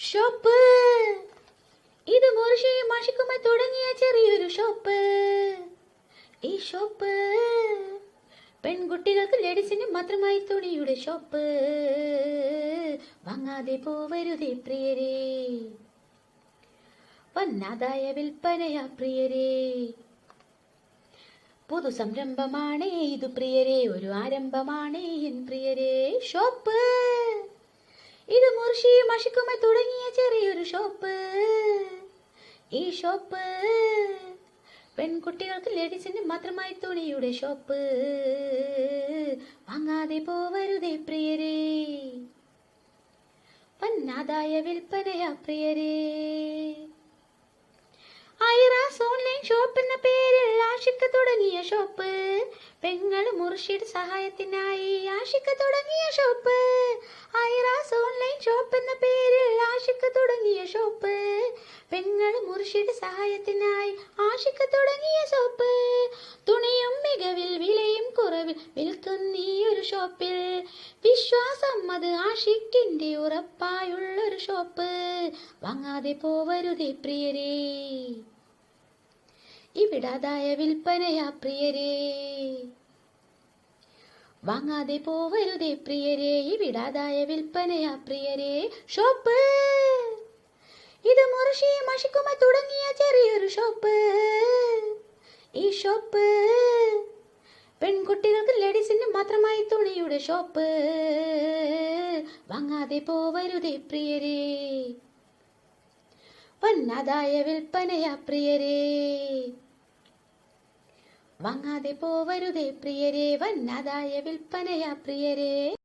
Shop. ഇത് മുർഷി മാഷിക്കുമായി തുടങ്ങിയ ചെറിയൊരു ഷോപ്പ്. ഈ ഷോപ്പ് പെൺകുട്ടികൾക്ക് ലേഡീസിന് മാത്രമായി തുണിയുടെ ഷോപ്പ്. വാങ്ങാതെ പോവരുതേ പ്രിയരേ. വന്നാതായ വിൽപ്പനയാ പ്രിയരേ. പുതു സംരംഭമാണേ ഇത് പ്രിയരേ. ഒരു ആരംഭമാണേ എൻ പ്രിയരേ. ഷോപ്പ്. മഷിക്കുമായി തുടങ്ങിയ ചെറിയൊരു ഷോപ്പ്. ഈ ഷോപ്പ് പെൺകുട്ടികൾക്ക് ലേഡീസിന് മാത്രമായി തുണിയുടെ ഷോപ്പ്. വാങ്ങാതെ പോവരുതേ പ്രിയരേ. വന്നാതായ വിൽപ്പനയാ പ്രിയരേ. ഐറാസ് ഓൺലൈൻ ഷോപ്പ് എന്ന പേരിൽ ആഷിക്ക് തുടങ്ങിയ ഷോപ്പ്. പെങ്ങൾ മുർഷിഡ് സഹായത്തിനായി ആഷിക്ക് തുടങ്ങിയ ഷോപ്പ്. ഐറാസ് പെങ്ങൾ മുർഷിഡ് സഹായത്തിനായി ആഷിക്ക് തുടങ്ങിയ ഷോപ്പ് തുണിയും മികവിൽ വിലയും കുറവിൽ വിൽക്കുന്ന ഈ ഒരു ഷോപ്പിൽ വിശ്വാസം അത് ആഷിക്കിന്റെ ഉറപ്പായുള്ളൊരു ഷോപ്പ് വാങ്ങാതെ പോവരുതേ പ്രിയരേ. ഇവിടാതായ വിൽപ്പനയാ പ്രിയരേ. വാങ്ങാതെ പോവരുതേ പ്രിയരേ. ഇവിടാതായ വിൽപ്പനയാ പ്രിയരേ. ഷോപ്പ് മുറഷി മഷിക്കുമ തുടങ്ങിയ ചെറിയൊരു ഷോപ്പ്. ഈ ഷോപ്പ് പെൺകുട്ടികൾക്ക് ലേഡീസിന് മാത്രമായി തുണിയുടെ ഷോപ്പ്. വാങ്ങാതെ പോവരുതേ പ്രിയരേ. വന്നതായ വിൽപ്പനയാ പ്രിയരേ. വാങ്ങാതെ പോവരുതേ പ്രിയരേ. വന്നതായ വിൽപ്പനയാ പ്രിയരേ.